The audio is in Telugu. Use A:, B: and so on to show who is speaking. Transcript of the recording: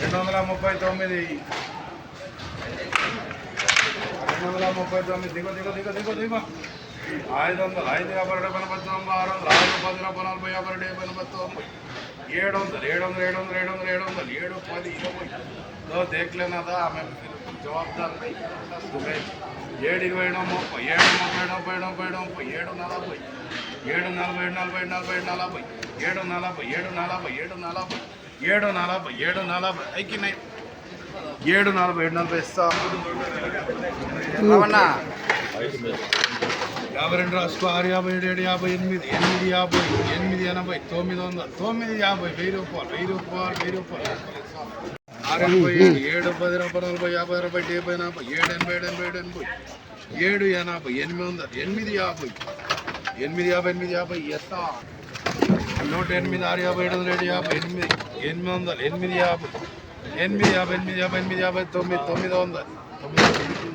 A: రెండు వందల ముప్పై తొమ్మిది. రెండు వందల ముప్పై తొమ్మిది. దిగో దిగో దిగో దిగో దిగో. ఐదు వందలు ఐదు యాభై రెండు పని ఆరు వందలు. ఆరు పది నలభై నలభై యాభై రెండు యాభై ఏడు వందలు. ఏడు వందలు ఏడు వందలు ఏడు వందలు ఏడు వందలు ఏడు పది ఇరవై. దో దేక్లేనాదా ఆమె జవాబ్దారీ ఏడు ఇరవై ముప్పై. ఏడు ముప్పై డెబ్బై డెబ్బై డెబ్బై. ఏడు నలభై. ఏడు నలభై నలభై నలభై నలభై. ఏడు నలభై ఏడు నలభై ఏడు నలభై. ఏడు నలభై ఏడు నలభై. ఐకినాయి ఏడు నలభై ఏడు నలభై ఇస్తా. యాభై రెండు రాసుకో. ఆరు యాభై ఏడు ఏడు యాభై ఎనిమిది. ఎనిమిది యాభై ఎనిమిది ఎనభై. తొమ్మిది వందల. తొమ్మిది యాభై. వెయ్యి రూపాయలు వెయ్యి రూపాయలు వెయ్యి రూపాయలు. ఆరు ఎనభై ఏడు ఏడు పది నలభై నలభై యాభై అరవై డెబ్బై నలభై ఏడు ఎనభై ఏడు ఎనభై ఏడు ఎనభై. ఏడు ఎనభై ఎనిమిది వందలు. ఎనిమిది యాభై. ఎనిమిది యాభై ఎనిమిది యాభై ఎత్తా నూట ఎనిమిది ఆరు యాభై ఏడు వందల ఏడు యాభై ఎనిమిది ఎనిమిది వందలు ఎనిమిది యాభై ఎనిమిది యాభై ఎనిమిది యాభై ఎనిమిది యాభై తొమ్మిది తొమ్మిది వందలు తొమ్మిది